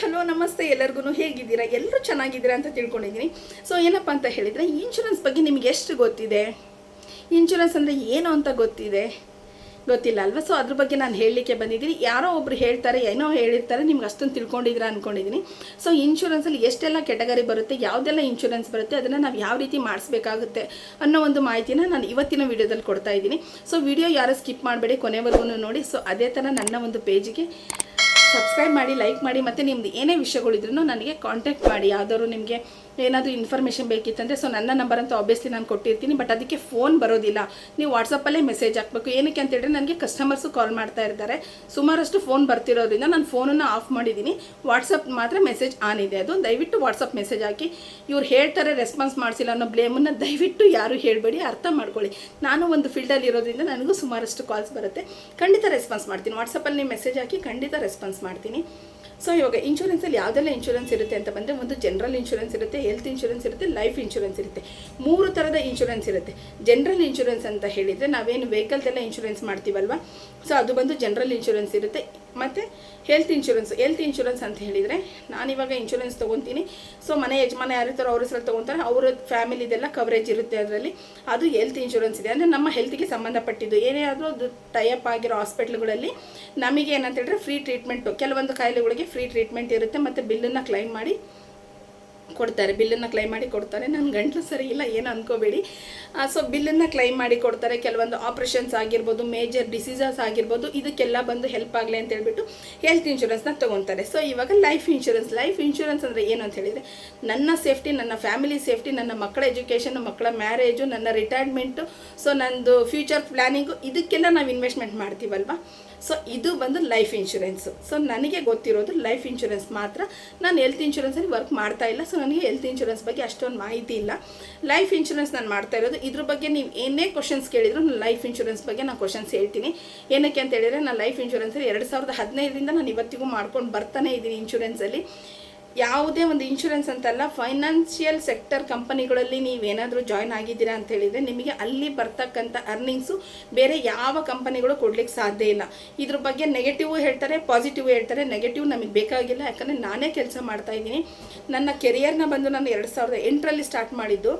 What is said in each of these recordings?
Hello, ನಮಸ್ತೆ ಎಲ್ಲರಿಗೂ ಹೇಗಿದ್ದೀರಾ? ಎಲ್ಲರೂ ಚೆನ್ನಾಗಿದ್ದೀರಾ ಅಂತ ತಿಳ್ಕೊಂಡಿದ್ದೀನಿ. ಸೊ ಏನಪ್ಪ ಅಂತ ಹೇಳಿದರೆ ಇನ್ಶೂರೆನ್ಸ್ ಬಗ್ಗೆ ನಿಮಗೆ ಎಷ್ಟು ಗೊತ್ತಿದೆ? ಇನ್ಶೂರೆನ್ಸ್ ಅಂದರೆ ಏನು ಅಂತ ಗೊತ್ತಿದೆ? ಗೊತ್ತಿಲ್ಲ ಅಲ್ವಾ? ಸೊ ಅದ್ರ ಬಗ್ಗೆ ನಾನು ಹೇಳಲಿಕ್ಕೆ ಬಂದಿದ್ದೀನಿ. ಯಾರೋ ಒಬ್ರು ಹೇಳ್ತಾರೆ, ಏನೋ ಹೇಳಿರ್ತಾರೆ, ನಿಮ್ಗೆ ಅಷ್ಟೊಂದು ತಿಳ್ಕೊಂಡಿದ್ದೀರಾ ಅಂದ್ಕೊಂಡಿದ್ದೀನಿ ಸೊ ಇನ್ಶೂರೆನ್ಸಲ್ಲಿ ಎಷ್ಟೆಲ್ಲ ಕೆಟಗರಿ ಬರುತ್ತೆ, ಯಾವುದೆಲ್ಲ ಇನ್ಶೂರೆನ್ಸ್ ಬರುತ್ತೆ, ಅದನ್ನು ನಾವು ಯಾವ ರೀತಿ ಮಾಡಿಸ್ಬೇಕಾಗುತ್ತೆ ಅನ್ನೋ ಒಂದು ಮಾಹಿತಿನ ನಾನು ಇವತ್ತಿನ ವಿಡಿಯೋದಲ್ಲಿ ಕೊಡ್ತಾ ಇದ್ದೀನಿ. ಸೊ ವಿಡಿಯೋ ಯಾರು ಸ್ಕಿಪ್ ಮಾಡಬೇಡಿ ಕೊನೆವರೆಗೂ ನೋಡಿ. ಸೊ ಅದೇ ಥರ ನನ್ನ ಒಂದು ಪೇಜಿಗೆ ಸಬ್ಸ್ಕ್ರೈಬ್ ಮಾಡಿ ಲೈಕ್ ಮಾಡಿ, ಮತ್ತು ನಿಮ್ದು ಏನೇ ವಿಷಯಗಳಿದ್ರು ನನಗೆ ಕಾಂಟ್ಯಾಕ್ಟ್ ಮಾಡಿ. ಯಾವ್ದಾದ್ರು ನಿಮಗೆ ಏನಾದರೂ ಇನ್ಫಾರ್ಮೇಷನ್ ಬೇಕಿತ್ತಂದರೆ ಸೊ ನನ್ನ ನಂಬರ್ ಅಂತ ಆಬ್ವಿಯಸ್ಲಿ ನಾನು ಕೊಟ್ಟಿರ್ತೀನಿ ಬಟ್ ಅದಕ್ಕೆ ಫೋನ್ ಬರೋದಿಲ್ಲ. ನೀವು ವಾಟ್ಸಪ್ಪಲ್ಲೇ ಮೆಸೇಜ್ ಹಾಕಬೇಕು. ಏನಕ್ಕೆ ಅಂತ ಹೇಳಿದ್ರೆ, ನನಗೆ ಕಸ್ಟಮರ್ಸು ಕಾಲ್ ಮಾಡ್ತಾ ಇರ್ತಾರೆ. ಸುಮಾರಷ್ಟು ಫೋನ್ ಬರ್ತಿರೋದ್ರಿಂದ ನಾನು ಫೋನನ್ನು ಆಫ್ ಮಾಡಿದ್ದೀನಿ ವಾಟ್ಸಪ್ ಮಾತ್ರ ಮೆಸೇಜ್ ಆನ್ ಇದೆ. ಅದು ದಯವಿಟ್ಟು ವಾಟ್ಸಪ್ ಮೆಸೇಜ್ ಹಾಕಿ. ಇವ್ರು ಹೇಳ್ತಾರೆ ರೆಸ್ಪಾನ್ಸ್ ಮಾಡಿಸಿಲ್ಲ ಅನ್ನೋ ಬ್ಲೇಮನ್ನು ದಯವಿಟ್ಟು ಯಾರು ಹೇಳಬೇಡಿ, ಅರ್ಥ ಮಾಡ್ಕೊಳ್ಳಿ. ನಾನು ಒಂದು ಫೀಲ್ಡಲ್ಲಿ ಇರೋದ್ರಿಂದ ನನಗೂ ಸುಮಾರಷ್ಟು ಕಾಲ್ಸ್ ಬರುತ್ತೆ. ಖಂಡಿತ ರೆಸ್ಪಾನ್ಸ್ ಮಾಡ್ತೀನಿ. ವಾಟ್ಸಪ್ಪಲ್ಲಿ ನೀವು ಮೆಸೇಜ್ ಹಾಕಿ ಖಂಡಿತ ರೆಸ್ಪಾನ್ಸ್ ಮಾಡ್ತೀನಿ. ಸೊ ಇವಾಗ ಇನ್ಶೂರೆನ್ಸಲ್ಲಿ ಯಾವುದೆಲ್ಲ ಇನ್ಶೂರೆನ್ಸ್ ಇರುತ್ತೆ ಅಂತ ಬಂದರೆ ಒಂದು ಜನರಲ್ ಇನ್ಶೂರೆನ್ಸ್ ಇರುತ್ತೆ ಹೆಲ್ತ್ ಇನ್ಶೂರೆನ್ಸ್ ಇರುತ್ತೆ ಲೈಫ್ ಇನ್ಶೂರೆನ್ಸ್ ಇರುತ್ತೆ. ಮೂರು ಥರದ ಇನ್ಶೂರೆನ್ಸ್ ಇರುತ್ತೆ. ಜನರಲ್ ಇನ್ಶೂರೆನ್ಸ್ ಅಂತ ಹೇಳಿದರೆ ನಾವೇನು ವೆಹಿಕಲ್ದೆಲ್ಲ ಇನ್ಶೂರೆನ್ಸ್ ಮಾಡ್ತೀವಲ್ವ? ಸೊ ಅದು ಬಂದು ಜನರಲ್ ಇನ್ಶೂರೆನ್ಸ್ ಇರುತ್ತೆ. ಮತ್ತು ಹೆಲ್ತ್ ಇನ್ಶೂರೆನ್ಸ್ ಹೆಲ್ತ್ ಇನ್ಶೂರೆನ್ಸ್ ಅಂತ ಹೇಳಿದರೆ ಇವಾಗ ಇನ್ಶೂರೆನ್ಸ್ ತೊಗೊತೀನಿ. ಸೊ ಮನೆ ಯಜಮಾನ ಯಾರಿರ್ತಾರೋ ಅವ್ರ ಹೆಸರಲ್ಲಿ ತೊಗೊತಾರೆ. ಅವ್ರ ಫ್ಯಾಮಿಲಿದೆಲ್ಲ ಕವರೇಜ್ ಇರುತ್ತೆ ಅದರಲ್ಲಿ. ಅದು ಹೆಲ್ತ್ ಇನ್ಶೂರೆನ್ಸ್ ಇದೆ. ಅಂದರೆ ನಮ್ಮ ಹೆಲ್ತ್ಗೆ ಸಂಬಂಧಪಟ್ಟಿದ್ದು. ಏನೇ ಆದರೂ ಅದು ಟೈಅಪ್ ಆಗಿರೋ ಹಾಸ್ಪಿಟ್ಲ್ಗಳಲ್ಲಿ ನಮಗೆ ಏನಂತ ಹೇಳಿದ್ರೆ ಫ್ರೀ ಟ್ರೀಟ್ಮೆಂಟು ಕೆಲವೊಂದು ಕಾಯಿಲೆಗಳಿಗೆ ಫ್ರೀ ಟ್ರೀಟ್ಮೆಂಟ್ ಇರುತ್ತೆ. ಮತ್ತು ಬಿಲ್ಲನ್ನು ಕ್ಲೈಮ್ ಮಾಡಿ ಕೊಡ್ತಾರೆ, ಬಿಲ್ಲನ್ನು ಕ್ಲೈಮ್ ಮಾಡಿ ಕೊಡ್ತಾರೆ. ನನ್ನ ಗಂಟಲು ಸರಿ ಇಲ್ಲ, ಏನು ಅನ್ಕೋಬೇಡಿ. ಸೊ ಬಿಲ್ಲನ್ನು ಕ್ಲೈಮ್ ಮಾಡಿ ಕೊಡ್ತಾರೆ. ಕೆಲವೊಂದು ಆಪ್ರೇಷನ್ಸ್ ಆಗಿರ್ಬೋದು ಮೇಜರ್ ಡಿಸೀಸಸ್ ಆಗಿರ್ಬೋದು, ಇದಕ್ಕೆಲ್ಲ ಬಂದು ಹೆಲ್ಪ್ ಆಗಲಿ ಅಂತ ಹೇಳ್ಬಿಟ್ಟು ಹೆಲ್ತ್ ಇನ್ಶೂರೆನ್ಸ್ನ ತೊಗೊತಾರೆ. ಸೊ ಇವಾಗ ಲೈಫ್ ಇನ್ಶೂರೆನ್ಸ್ ಲೈಫ್ ಇನ್ಶೂರೆನ್ಸ್ ಅಂದರೆ ಏನು ಅಂತ ಹೇಳಿದರೆ, ನನ್ನ ಸೇಫ್ಟಿ ನನ್ನ ಫ್ಯಾಮಿಲಿ ಸೇಫ್ಟಿ ನನ್ನ ಮಕ್ಕಳ ಎಜುಕೇಷನ್ ಮಕ್ಕಳ ಮ್ಯಾರೇಜು ನನ್ನ ರಿಟೈರ್ಮೆಂಟು ಸೊ ನಂದು ಫ್ಯೂಚರ್ ಪ್ಲ್ಯಾನಿಂಗು ಇದಕ್ಕೆಲ್ಲ ನಾವು ಇನ್ವೆಸ್ಟ್ಮೆಂಟ್ ಮಾಡ್ತೀವಲ್ವಾ? ಸೊ ಇದು ಬಂದು ಲೈಫ್ ಇನ್ಶೂರೆನ್ಸು ಸೊ ನನಗೆ ಗೊತ್ತಿರೋದು ಲೈಫ್ ಇನ್ಶೂರೆನ್ಸ್ ಮಾತ್ರ ನಾನು ಹೆಲ್ತ್ ಇನ್ಶೂರೆನ್ಸಲ್ಲಿ ವರ್ಕ್ ಮಾಡ್ತಾ ಇಲ್ಲ. ಸೊ ನನಗೆ ಹೆಲ್ತ್ ಇನ್ಶೂರೆನ್ಸ್ ಬಗ್ಗೆ ಅಷ್ಟೊಂದು ಮಾಹಿತಿ ಇಲ್ಲ. ಲೈಫ್ ಇನ್ಶೂರೆನ್ಸ್ ನಾನು ಮಾಡ್ತಾ ಇರೋದು. ಇದ್ರ ಬಗ್ಗೆ ನೀವು ಏನೇ ಕ್ವಶನ್ಸ್ ಕೇಳಿದ್ರು ನಾನು ಲೈಫ್ ಇನ್ಶೂರೆನ್ಸ್ ಬಗ್ಗೆ ನಾನು ಕ್ವಶನ್ಸ್ ಹೇಳ್ತೀನಿ. ಏನಕ್ಕೆ ಅಂತ ಹೇಳಿದ್ರೆ, ನಾನು ಲೈಫ್ ಇನ್ಶೂರೆನ್ಸಲ್ಲಿ ಎರಡು ಸಾವಿರದ ಹದಿನೈದರಿಂದ ನಾನು ಇವತ್ತಿಗೂ ಮಾಡ್ಕೊಂಡು ಬರ್ತಾನೆ ಇದ್ದೀನಿ ಇನ್ಶೂರೆನ್ಸಲ್ಲಿ ಯಾವುದೇ ಒಂದು ಇನ್ಶೂರೆನ್ಸ್ ಅಂತಲ್ಲ ಫೈನಾನ್ಷಿಯಲ್ ಸೆಕ್ಟರ್ ಕಂಪನಿಗಳಲ್ಲಿ ನೀವೇನಾದರೂ ಜಾಯ್ನ್ ಆಗಿದ್ದೀರಾ ಅಂತ ಹೇಳಿದರೆ ನಿಮಗೆ ಅಲ್ಲಿ ಬರ್ತಕ್ಕಂಥ ಅರ್ನಿಂಗ್ಸು ಬೇರೆ ಯಾವ ಕಂಪನಿಗಳು ಕೊಡ್ಲಿಕ್ಕೆ ಸಾಧ್ಯ ಇಲ್ಲ. ಇದ್ರ ಬಗ್ಗೆ ನೆಗೆಟಿವ್ ಹೇಳ್ತಾರೆ ಪಾಸಿಟಿವ್ ಹೇಳ್ತಾರೆ ನೆಗೆಟಿವ್ ನಮಗೆ ಬೇಕಾಗಿಲ್ಲ. ಯಾಕಂದರೆ ನಾನೇ ಕೆಲಸ ಮಾಡ್ತಾ ಇದ್ದೀನಿ. ನನ್ನ ಕೆರಿಯರ್ನ ಬಂದು ನಾನು ಎರಡು ಸಾವಿರದ ಎಂಟರಲ್ಲಿ ಸ್ಟಾರ್ಟ್ ಮಾಡಿದ್ದು.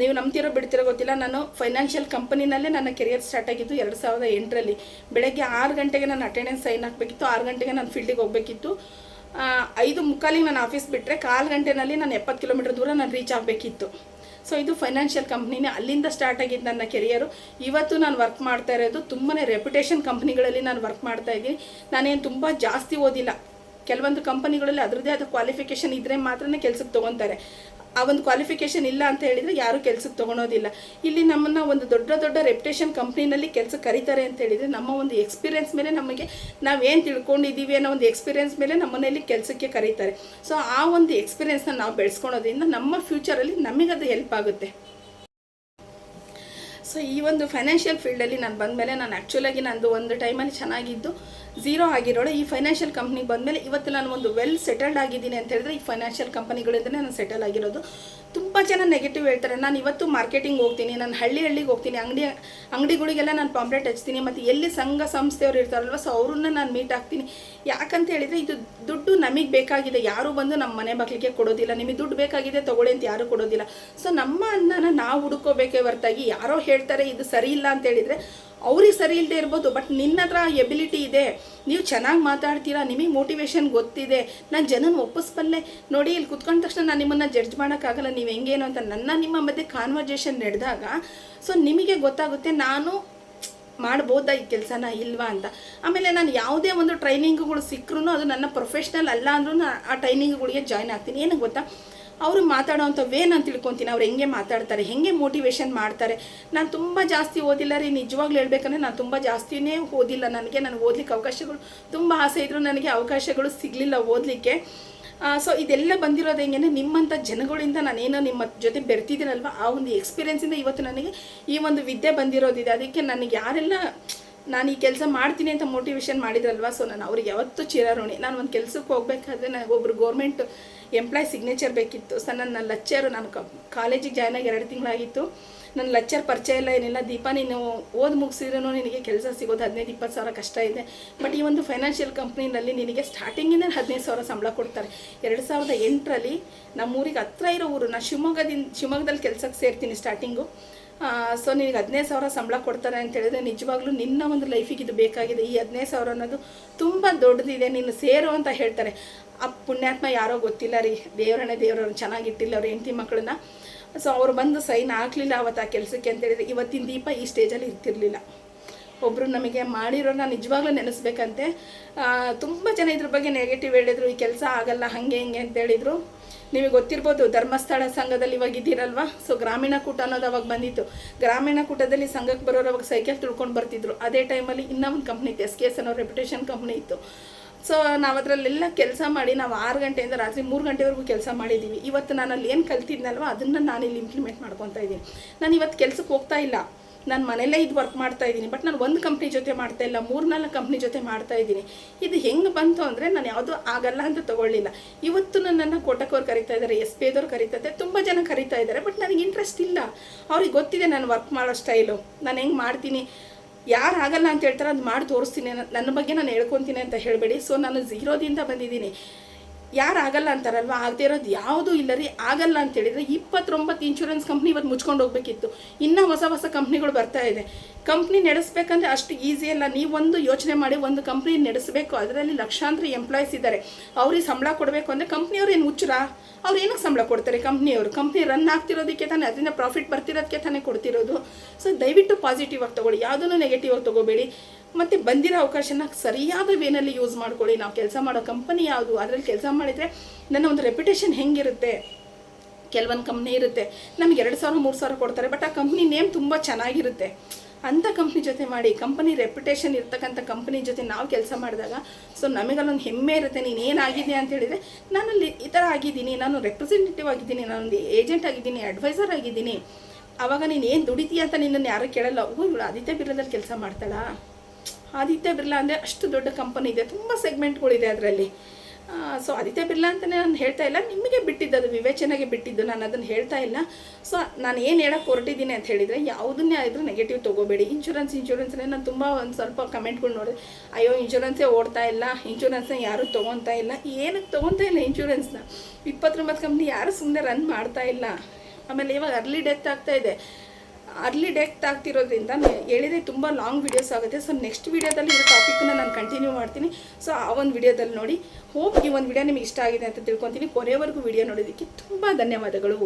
ನೀವು ನಂಬ್ತಿರೋ ಬಿಡ್ತಿರೋ ಗೊತ್ತಿಲ್ಲ, ನಾನು ಫೈನಾನ್ಷಿಯಲ್ ಕಂಪನಿನಲ್ಲೇ ನನ್ನ ಕೆರಿಯರ್ ಸ್ಟಾರ್ಟ್ ಆಗಿದ್ದು ಎರಡು ಸಾವಿರದ ಎಂಟರಲ್ಲಿ. ಬೆಳಗ್ಗೆ ಆರು ಗಂಟೆಗೆ ನಾನು ಅಟೆಂಡೆನ್ಸ್ ಸೈನ್ ಹಾಕಬೇಕಿತ್ತು, ಆರು ಗಂಟೆಗೆ ನಾನು ಫೀಲ್ಡಿಗೆ ಹೋಗಬೇಕಿತ್ತು. ಐದು ಮುಕ್ಕಾಲಿಗೆ ನಾನು ಆಫೀಸ್ ಬಿಟ್ಟರೆ ಕಾಲು ಗಂಟೆನಲ್ಲಿ ನಾನು ಎಪ್ಪತ್ತು ಕಿಲೋಮೀಟರ್ ದೂರ ನಾನು ರೀಚ್ ಆಗಬೇಕಿತ್ತು. ಸೊ ಇದು ಫೈನಾನ್ಷಿಯಲ್ ಕಂಪ್ನಿನೇ ಅಲ್ಲಿಂದ ಸ್ಟಾರ್ಟ್ ಆಗಿದ್ದು ನನ್ನ ಕೆರಿಯರು ಇವತ್ತು ನಾನು ವರ್ಕ್ ಮಾಡ್ತಾ ಇರೋದು ತುಂಬಾ ರೆಪ್ಯುಟೇಷನ್ ಕಂಪ್ನಿಗಳಲ್ಲಿ ನಾನು ವರ್ಕ್ ಮಾಡ್ತಾ ಇದ್ದೀನಿ. ನಾನೇನು ತುಂಬ ಜಾಸ್ತಿ ಓದಿಲ್ಲ. ಕೆಲವೊಂದು ಕಂಪನಿಗಳಲ್ಲಿ ಅದರದ್ದೇ ಆದ ಕ್ವಾಲಿಫಿಕೇಷನ್ ಇದ್ದರೆ ಮಾತ್ರನೇ ಕೆಲಸಕ್ಕೆ ತೊಗೊತಾರೆ. ಆ ಒಂದು ಕ್ವಾಲಿಫಿಕೇಷನ್ ಇಲ್ಲ ಅಂತ ಹೇಳಿದರೆ ಯಾರೂ ಕೆಲ್ಸಕ್ಕೆ ತಗೊಳೋದಿಲ್ಲ. ಇಲ್ಲಿ ನಮ್ಮನ್ನು ಒಂದು ದೊಡ್ಡ ದೊಡ್ಡ ರೆಪ್ಯುಟೇಷನ್ ಕಂಪ್ನಿನಲ್ಲಿ ಕೆಲಸ ಕರೀತಾರೆ ಅಂತ ಹೇಳಿದ್ರೆ ನಮ್ಮ ಒಂದು ಎಕ್ಸ್ಪೀರಿಯನ್ಸ್ ಮೇಲೆ ನಮಗೆ ನಾವೇನು ತಿಳ್ಕೊಂಡಿದ್ದೀವಿ ಅನ್ನೋ ಒಂದು ಎಕ್ಸ್ಪೀರಿಯನ್ಸ್ ಮೇಲೆ ನಮ್ಮನೇಲಿ ಕೆಲಸಕ್ಕೆ ಕರೀತಾರೆ. ಸೊ ಆ ಒಂದು ಎಕ್ಸ್ಪೀರಿಯನ್ಸ್ನ ನಾವು ಬೆಳೆಸ್ಕೊಳೋದ್ರಿಂದ ನಮ್ಮ ಫ್ಯೂಚರಲ್ಲಿ ನಮಗದು ಹೆಲ್ಪ್ ಆಗುತ್ತೆ. ಸೊ ಈ ಒಂದು ಫೈನಾನ್ಷಿಯಲ್ ಫೀಲ್ಡಲ್ಲಿ ನಾನು ಬಂದಮೇಲೆ ನಾನು ಆ್ಯಕ್ಚುಲಾಗಿ ನಂದು ಒಂದು ಟೈಮಲ್ಲಿ ಚೆನ್ನಾಗಿದ್ದು ಝೀರೋ ಆಗಿರೋಳು. ಈ ಫೈನಾನ್ಷಿಯಲ್ ಕಂಪ್ನಿಗೆ ಬಂದಮೇಲೆ ಇವತ್ತು ನಾನು ಒಂದು ವೆಲ್ ಸೆಟಲ್ಡ್ ಆಗಿದ್ದೀನಿ ಅಂತ ಹೇಳಿದ್ರೆ ಈ ಫೈನಾನ್ಷಿಯಲ್ ಕಂಪನಿಗಳಿಂದಲೇ ನಾನು ಸೆಟಲ್ ಆಗಿರೋದು. ತುಂಬ ಜನ ನೆಗೆಟಿವ್ ಹೇಳ್ತಾರೆ. ನಾನು ಇವತ್ತು ಮಾರ್ಕೆಟಿಂಗ್ ಹೋಗ್ತೀನಿ, ನಾನು ಹಳ್ಳಿ ಹಳ್ಳಿಗೆ ಹೋಗ್ತೀನಿ, ಅಂಗಡಿ, ಅಂಗಡಿಗಳಿಗೆಲ್ಲ ನಾನು ಪಾಂಪ್ಲೆಟ್ ಹಚ್ತೀನಿ, ಮತ್ತು ಎಲ್ಲಿ ಸಂಘ ಸಂಸ್ಥೆಯವರು ಇರ್ತಾರಲ್ವ ಸೊ ಅವ್ರನ್ನ ನಾನು ಮೀಟ್ ಆಗ್ತೀನಿ. ಯಾಕಂತ ಹೇಳಿದರೆ ಇದು ದುಡ್ಡು ನಮಗೆ ಬೇಕಾಗಿದೆ. ಯಾರು ಬಂದು ನಮ್ಮ ಮನೆ ಮಕ್ಕಳಿಗೆ ಕೊಡೋದಿಲ್ಲ. ನಿಮಗೆ ದುಡ್ಡು ಬೇಕಾಗಿದೆ, ತಗೊಳ್ಳಿ ಅಂತ ಯಾರು ಕೊಡೋದಿಲ್ಲ. ಸೊ ನಮ್ಮ ಅನ್ನನ ನಾವು ಹುಡುಕೋಬೇಕೇ ಹೊರತಾಗಿ ಯಾರೋ ಹೇಳ್ತಾರೆ, ಇದು ಸರಿ ಇಲ್ಲ ಅಂತ ಹೇಳಿದರೆ ಅವ್ರಿಗೆ ಸರಿ ಇಲ್ಲದೆ ಇರ್ಬೋದು ಬಟ್ ನಿನ್ನ ಹತ್ರ ಎಬಿಲಿಟಿ ಇದೆ. ನೀವು ಚೆನ್ನಾಗಿ ಮಾತಾಡ್ತೀರಾ, ನಿಮಗೆ ಮೋಟಿವೇಶನ್ ಗೊತ್ತಿದೆ. ನಾನು ಜನನ ಒಪ್ಪಿಸ್ಬಲ್ಲೆ ನೋಡಿ, ಇಲ್ಲಿ ಕುತ್ಕೊಂಡ ತಕ್ಷಣ ನಾನು ನಿಮ್ಮನ್ನು ಜಡ್ಜ್ ಮಾಡೋಕ್ಕಾಗಲ್ಲ, ನೀವು ಹೆಂಗೇನು ಅಂತ ನನ್ನ ನಿಮ್ಮ ಮಧ್ಯೆ ಕಾನ್ವರ್ಜೇಷನ್ ನಡೆದಾಗ ಸೊ ನಿಮಗೆ ಗೊತ್ತಾಗುತ್ತೆ, ನಾನು ಮಾಡ್ಬೋದಾ ಈ ಕೆಲಸನ ಇಲ್ವಾ ಅಂತ. ಆಮೇಲೆ ನಾನು ಯಾವುದೇ ಒಂದು ಟ್ರೈನಿಂಗ್ಗಳು ಸಿಕ್ಕರೂ ಅದು ನನ್ನ ಪ್ರೊಫೆಷ್ನಲ್ ಅಲ್ಲ ಅಂದ್ರೂ ಆ ಟ್ರೈನಿಂಗ್ಗಳಿಗೆ ಜಾಯ್ನ್ ಆಗ್ತೀನಿ. ಏನಕ್ಕೆ ಗೊತ್ತಾ? ಅವರು ಮಾತಾಡೋವಂಥ ವೇ ನಾನು ತಿಳ್ಕೊತೀನಿ. ಅವ್ರು ಹೆಂಗೆ ಮಾತಾಡ್ತಾರೆ, ಹೆಂಗೆ ಮೋಟಿವೇಶನ್ ಮಾಡ್ತಾರೆ. ನಾನು ತುಂಬ ಜಾಸ್ತಿ ಓದಿಲ್ಲ ರೀ. ನಿಜವಾಗ್ಲೂ ಹೇಳ್ಬೇಕಂದ್ರೆ ನಾನು ತುಂಬ ಜಾಸ್ತಿನೇ ಓದಿಲ್ಲ. ನನಗೆ ನನಗೆ ಓದ್ಲಿಕ್ಕೆ ಅವಕಾಶಗಳು, ತುಂಬ ಆಸೆ ಇದ್ದರೂ ನನಗೆ ಅವಕಾಶಗಳು ಸಿಗಲಿಲ್ಲ ಓದಲಿಕ್ಕೆ. ಸೊ ಇದೆಲ್ಲ ಬಂದಿರೋದು ಹೆಂಗೆ ನಿಮ್ಮಂಥ ಜನಗಳಿಂದ ನಾನೇನೋ ನಿಮ್ಮ ಜೊತೆ ಬೆರ್ತಿದ್ದೀನಲ್ವ? ಆ ಒಂದು ಎಕ್ಸ್ಪೀರಿಯೆನ್ಸಿಂದ ಇವತ್ತು ನನಗೆ ಈ ಒಂದು ವಿದ್ಯೆ ಬಂದಿರೋದಿದೆ. ಅದಕ್ಕೆ ನನಗೆ ಯಾರೆಲ್ಲ ನಾನು ಈ ಕೆಲಸ ಮಾಡ್ತೀನಿ ಅಂತ ಮೋಟಿವೇಶನ್ ಮಾಡಿದ್ರಲ್ವಾ? ಸೊ ನಾನು ಅವ್ರಿಗೆ ಯಾವತ್ತು ಚಿರಾರೋಣಿ ನಾನು ಒಂದು ಕೆಲಸಕ್ಕೆ ಹೋಗ್ಬೇಕಾದ್ರೆ ನನಗೆ ಒಬ್ರು ಗೌರ್ಮೆಂಟ್ ಎಂಪ್ಲಾಯ್ ಸಿಗ್ನೇಚರ್ ಬೇಕಿತ್ತು. ಸೊ ನನ್ನ ಲಚ್ಚರು ನಾನು ಕಾಲೇಜಿಗೆ ಜಾಯ್ನ್ ಆಗಿ ಎರಡು ತಿಂಗಳಾಗಿತ್ತು. ನನ್ನ ಲಚ್ಚರ್ ಪರಿಚಯ ಇಲ್ಲ ಏನಿಲ್ಲ. ದೀಪ, ನೀನು ಓದಿ ಮುಗಿಸಿದ್ರೂ ನಿನಗೆ ಕೆಲಸ ಸಿಗೋದು ಹದಿನೈದು ಇಪ್ಪತ್ತು ಸಾವಿರ ಕಷ್ಟ ಇದೆ. ಬಟ್ ಈ ಒಂದು ಫೈನಾನ್ಷಿಯಲ್ ಕಂಪ್ನಿನಲ್ಲಿ ನಿನಗೆ ಸ್ಟಾರ್ಟಿಂಗಿಂದ ಹದಿನೈದು ಸಾವಿರ ಸಂಬಳ ಕೊಡ್ತಾರೆ. ಎರಡು ಸಾವಿರದ ಎಂಟರಲ್ಲಿ ನಮ್ಮೂರಿಗೆ ಹತ್ರ ಇರೋ ಊರು ನಾನು ಶಿವಮೊಗ್ಗದಿಂದ, ಶಿವಮೊಗ್ಗದಲ್ಲಿ ಕೆಲಸಕ್ಕೆ ಸೇರ್ತೀನಿ ಸ್ಟಾರ್ಟಿಂಗು ಸೊ ನಿನಗೆ ಹದಿನೈದು ಸಾವಿರ ಸಂಬಳ ಕೊಡ್ತಾರೆ ಅಂತ ಹೇಳಿದ್ರೆ ನಿಜವಾಗ್ಲೂ ನಿನ್ನ ಒಂದು ಲೈಫಿಗೆ ಇದು ಬೇಕಾಗಿದೆ. ಈ ಹದಿನೈದು ಸಾವಿರ ಅನ್ನೋದು ತುಂಬ ದೊಡ್ಡದಿದೆ. ನೀನು ಸೇರು ಅಂತ ಹೇಳ್ತಾರೆ. ಆ ಪುಣ್ಯಾತ್ಮ ಯಾರೋ ಗೊತ್ತಿಲ್ಲ ರೀ. ದೇವರನ್ನೇ ದೇವರವ್ರನ್ನ ಚೆನ್ನಾಗಿಟ್ಟಿಲ್ಲ ಅವ್ರ ಹೆಂಡತಿ ಮಕ್ಕಳನ್ನ. ಸೊ ಅವ್ರು ಬಂದು ಸೈನ್ ಹಾಕ್ಲಿಲ್ಲ ಅವತ್ತು ಆ ಕೆಲಸಕ್ಕೆ ಅಂತ ಹೇಳಿದ್ರೆ ಇವತ್ತಿನ ದೀಪ ಈ ಸ್ಟೇಜಲ್ಲಿ ಇರ್ತಿರ್ಲಿಲ್ಲ. ಒಬ್ಬರು ನಮಗೆ ಮಾಡಿರೋನ ನಿಜವಾಗ್ಲೂ ನೆನೆಸ್ಬೇಕಂತೆ. ತುಂಬ ಜನ ಇದ್ರ ಬಗ್ಗೆ ನೆಗೆಟಿವ್ ಹೇಳಿದ್ರು, ಈ ಕೆಲಸ ಆಗಲ್ಲ, ಹಾಗೆ ಹಿಂಗೆ ಅಂತ ಹೇಳಿದ್ರು. ನಿಮಗೆ ಗೊತ್ತಿರ್ಬೋದು, ಧರ್ಮಸ್ಥಳ ಸಂಘದಲ್ಲಿ ಇವಾಗ ಇದ್ದೀರಲ್ವಾ? ಸೊ ಗ್ರಾಮೀಣ ಕೂಟ ಅನ್ನೋದು ಅವಾಗ ಬಂದಿತ್ತು. ಗ್ರಾಮೀಣ ಕೂಟದಲ್ಲಿ ಸಂಘಕ್ಕೆ ಬರೋರು ಅವಾಗ ಸೈಕಲ್ ತಿಳ್ಕೊಂಡು ಬರ್ತಿದ್ರು. ಅದೇ ಟೈಮಲ್ಲಿ ಇನ್ನೂ ಒಂದು ಕಂಪ್ನಿ ಇತ್ತು ಎಸ್ ಕೆ ಎಸ್ ಅನ್ನೋ ರೆಪ್ಯುಟೇಷನ್ ಕಂಪ್ನಿ ಇತ್ತು. ಸೊ ನಾವು ಅದರಲ್ಲೆಲ್ಲ ಕೆಲಸ ಮಾಡಿ ನಾವು ಆರು ಗಂಟೆಯಿಂದ ರಾತ್ರಿ ಮೂರು ಗಂಟೆವರೆಗೂ ಕೆಲಸ ಮಾಡಿದ್ದೀವಿ ಇವತ್ತು ನಾನು ಅಲ್ಲಿ ಏನು ಕಲ್ತಿದ್ನಲ್ವ, ಅದನ್ನು ನಾನು ಇಲ್ಲಿ ಇಂಪ್ಲಿಮೆಂಟ್ ಮಾಡ್ಕೊತಾ ಇದ್ದೀನಿ. ನಾನು ಇವತ್ತು ಕೆಲಸಕ್ಕೆ ಹೋಗ್ತಾ ಇಲ್ಲ. ನಾನು ಮನೆಯಲ್ಲೇ ಇದು ವರ್ಕ್ ಮಾಡ್ತಾ ಇದ್ದೀನಿ ಬಟ್ ನಾನು ಒಂದು ಕಂಪ್ನಿ ಜೊತೆ ಮಾಡ್ತಾ ಇಲ್ಲ ಮೂರು ನಾಲ್ಕು ಕಂಪ್ನಿ ಜೊತೆ ಮಾಡ್ತಾ ಇದ್ದೀನಿ. ಇದು ಹೆಂಗೆ ಬಂತು ಅಂದರೆ ನಾನು ಯಾವುದೂ ಆಗಲ್ಲ ಅಂತ ತಗೊಳ್ಳಿಲ್ಲ. ಇವತ್ತು ನನ್ನನ್ನು ಕೋಟಕವ್ರು ಕರಿತಾ ಇದ್ದಾರೆ ಎಸ್ ಪಿ ಎದವ್ರು ಕರಿತಾ ಇದ್ದಾರೆ ತುಂಬ ಜನ ಕರಿತಾ ಇದ್ದಾರೆ ಬಟ್ ನನಗೆ ಇಂಟ್ರೆಸ್ಟ್ ಇಲ್ಲ. ಅವ್ರಿಗೆ ಗೊತ್ತಿದೆ ನಾನು ವರ್ಕ್ ಮಾಡೋ ಸ್ಟೈಲು ನಾನು ಹೆಂಗೆ ಮಾಡ್ತೀನಿ? ಯಾರು ಆಗಲ್ಲ ಅಂತ ಹೇಳ್ತಾರೆ, ಅದು ಮಾಡಿ ತೋರಿಸ್ತೀನಿ. ನನ್ನ ಬಗ್ಗೆ ನಾನು ಹೇಳ್ಕೊತೀನಿ ಅಂತ ಹೇಳಬೇಡಿ. ಸೊ ನಾನು ಝೀರೋದಿಂದ ಬಂದಿದ್ದೀನಿ. ಯಾರು ಆಗಲ್ಲ ಅಂತಾರಲ್ವ? ಆಗದೇ ಇರೋದು ಯಾವುದೂ ಇಲ್ಲ ರೀ. ಆಗಲ್ಲ ಅಂತ ಹೇಳಿದ್ರೆ ಇಪ್ಪತ್ತೊಂಬತ್ತು ಇನ್ಶೂರೆನ್ಸ್ ಕಂಪ್ನಿ ಇವತ್ತು ಮುಚ್ಕೊಂಡು ಹೋಗ್ಬೇಕಿತ್ತು. ಇನ್ನೂ ಹೊಸ ಹೊಸ ಕಂಪ್ನಿಗಳು ಬರ್ತಾ ಇದೆ. ಕಂಪ್ನಿ ನಡೆಸ್ಬೇಕಂದ್ರೆ ಅಷ್ಟು ಈಸಿ ಅಲ್ಲ. ನೀವೊಂದು ಯೋಚನೆ ಮಾಡಿ ಒಂದು ಕಂಪ್ನಿ ನಡೆಸಬೇಕು. ಅದರಲ್ಲಿ ಲಕ್ಷಾಂತರ ಎಂಪ್ಲಾಯ್ಸ್ ಇದ್ದಾರೆ. ಅವ್ರಿಗೆ ಸಂಬಳ ಕೊಡಬೇಕು ಅಂದರೆ ಕಂಪ್ನಿಯವ್ರು ಏನು ಹುಚ್ಚರ ಅವ್ರು ಏನಕ್ಕೆ ಸಂಬಳ ಕೊಡ್ತಾರೆ ಕಂಪ್ನಿಯವರು ಕಂಪ್ನಿ ರನ್ ಆಗ್ತಿರೋದಕ್ಕೆ ತಾನೇ, ಅದರಿಂದ ಪ್ರಾಫಿಟ್ ಬರ್ತಿರೋದಕ್ಕೆ ತಾನೇ ಕೊಡ್ತಿರೋದು? ಸೊ ದಯವಿಟ್ಟು ಪಾಸಿಟಿವ್ ಆಗಿ ತೊಗೊಳ್ಳಿ. ಯಾವುದನ್ನು ನೆಗೆಟಿವ್ ಆಗಿ ತೊಗೋಬೇಡಿ. ಮತ್ತು ಬಂದಿರೋ ಅವಕಾಶನ ಸರಿಯಾದ ವೇನಲ್ಲಿ ಯೂಸ್ ಮಾಡ್ಕೊಳ್ಳಿ. ನಾವು ಕೆಲಸ ಮಾಡೋ ಕಂಪನಿ ಯಾವುದು? ಅದರಲ್ಲಿ ಕೆಲಸ ಮಾಡಿದರೆ ನನ್ನ ಒಂದು ರೆಪ್ಯುಟೇಷನ್ ಹೆಂಗಿರುತ್ತೆ? ಕೆಲವೊಂದು ಕಂಪ್ನಿ ಇರುತ್ತೆ. ನಮ್ಗೆ ಎರಡು ಸಾವಿರ, ಮೂರು ಸಾವಿರ ಕೊಡ್ತಾರೆ ಬಟ್ ಆ ಕಂಪ್ನಿ ನೇಮ್ ತುಂಬ ಚೆನ್ನಾಗಿರುತ್ತೆ. ಅಂಥ ಕಂಪ್ನಿ ಜೊತೆ ಮಾಡಿ ಕಂಪನಿ ರೆಪ್ಯುಟೇಷನ್ ಇರ್ತಕ್ಕಂಥ ಕಂಪ್ನಿ ಜೊತೆ ನಾವು ಕೆಲಸ ಮಾಡಿದಾಗ ಸೊ ನಮಗಲ್ಲೊಂದು ಹೆಮ್ಮೆ ಇರುತ್ತೆ, ನೀನು ಏನಾಗಿದೆ ಅಂತ ಹೇಳಿದರೆ, ನಾನಲ್ಲಿ ಈ ಥರ ಆಗಿದ್ದೀನಿ, ನಾನು ರೆಪ್ರೆಸೆಂಟೇಟಿವ್ ಆಗಿದ್ದೀನಿ ನಾನೊಂದು ಏಜೆಂಟ್ ಆಗಿದ್ದೀನಿ ಅಡ್ವೈಸರ್ ಆಗಿದ್ದೀನಿ. ಆವಾಗ ನೀನು ಏನು ದುಡಿತೀಯ ಅಂತ ನಿನ್ನನ್ನು ಯಾರೂ ಕೇಳಲ್ಲ. ಓ, ಇವಳು ಆದಿತ್ಯ ಬಿರ್ಲದಲ್ಲಿ ಕೆಲಸ ಮಾಡ್ತಾಳಾ? ಆದಿತ್ಯ ಬಿರ್ಲಾ ಅಂದರೆ ಅಷ್ಟು ದೊಡ್ಡ ಕಂಪನಿ ಇದೆ, ತುಂಬ ಸೆಗ್ಮೆಂಟ್ಗಳಿದೆ ಅದರಲ್ಲಿ. ಸೊ ಆದಿತ್ಯ ಬಿರ್ಲಾ ಅಂತಲೇ ನಾನು ಹೇಳ್ತಾ ಇಲ್ಲ. ನಿಮಗೆ ಬಿಟ್ಟಿದ್ದು ಅದು, ವಿವೇಚನೆಗೆ ಬಿಟ್ಟಿದ್ದು, ನಾನು ಅದನ್ನು ಹೇಳ್ತಾ ಇಲ್ಲ. ಸೊ ನಾನು ಏನು ಹೇಳಕ್ಕೆ ಹೊರಟಿದ್ದೀನಿ ಅಂತ ಹೇಳಿದರೆ, ಯಾವುದನ್ನೇ ಆದರೂ ನೆಗೆಟಿವ್ ತೊಗೋಬೇಡಿ. ಇನ್ಶೂರೆನ್ಸ್ ಇನ್ಶೂರೆನ್ಸ್ನೇ ನಾನು ತುಂಬ ಒಂದು ಸ್ವಲ್ಪ ಕಮೆಂಟ್ಗಳು ನೋಡಿದೆ. ಅಯ್ಯೋ ಇನ್ಶೂರೆನ್ಸೇ ಓಡ್ತಾ ಇಲ್ಲ ಇನ್ಶೂರೆನ್ಸ್ನ ಯಾರೂ ತೊಗೊತಾ ಇಲ್ಲ. ಏನಕ್ಕೆ ತೊಗೊತಾ ಇಲ್ಲ ಇನ್ಶೂರೆನ್ಸ್ನ ಇಪ್ಪತ್ತೊಂಬತ್ತು ಕಂಪ್ನಿ ಯಾರೂ ಸುಮ್ಮನೆ ರನ್ ಮಾಡ್ತಾ ಇಲ್ಲ. ಆಮೇಲೆ ಇವಾಗ ಅರ್ಲಿ ಡೆತ್ ಆಗ್ತಾ ಇದೆ. ಅರ್ಲಿ ಡೆತ್ ಆಗ್ತಿರೋದ್ರಿಂದ ಹೇಳಿದೆ ತುಂಬ ಲಾಂಗ್ ವೀಡಿಯೋಸ್ ಆಗುತ್ತೆ. ಸೊ ನೆಕ್ಸ್ಟ್ ವೀಡಿಯೋದಲ್ಲಿ ಈ ಟಾಪಿಕ್ನ ನಾನು ಕಂಟಿನ್ಯೂ ಮಾಡ್ತೀನಿ. ಸೊ ಆ ಒಂದು ವಿಡಿಯೋದಲ್ಲಿ ನೋಡಿ ಹೋಪ್ ಈ ಒಂದು ವಿಡಿಯೋ ನಿಮಗೆ ಇಷ್ಟ ಆಗಿದೆ ಅಂತ ತಿಳ್ಕೊತೀನಿ. ಕೊನೆವರೆಗೂ ವಿಡಿಯೋ ನೋಡೋದಕ್ಕೆ ತುಂಬ ಧನ್ಯವಾದಗಳು.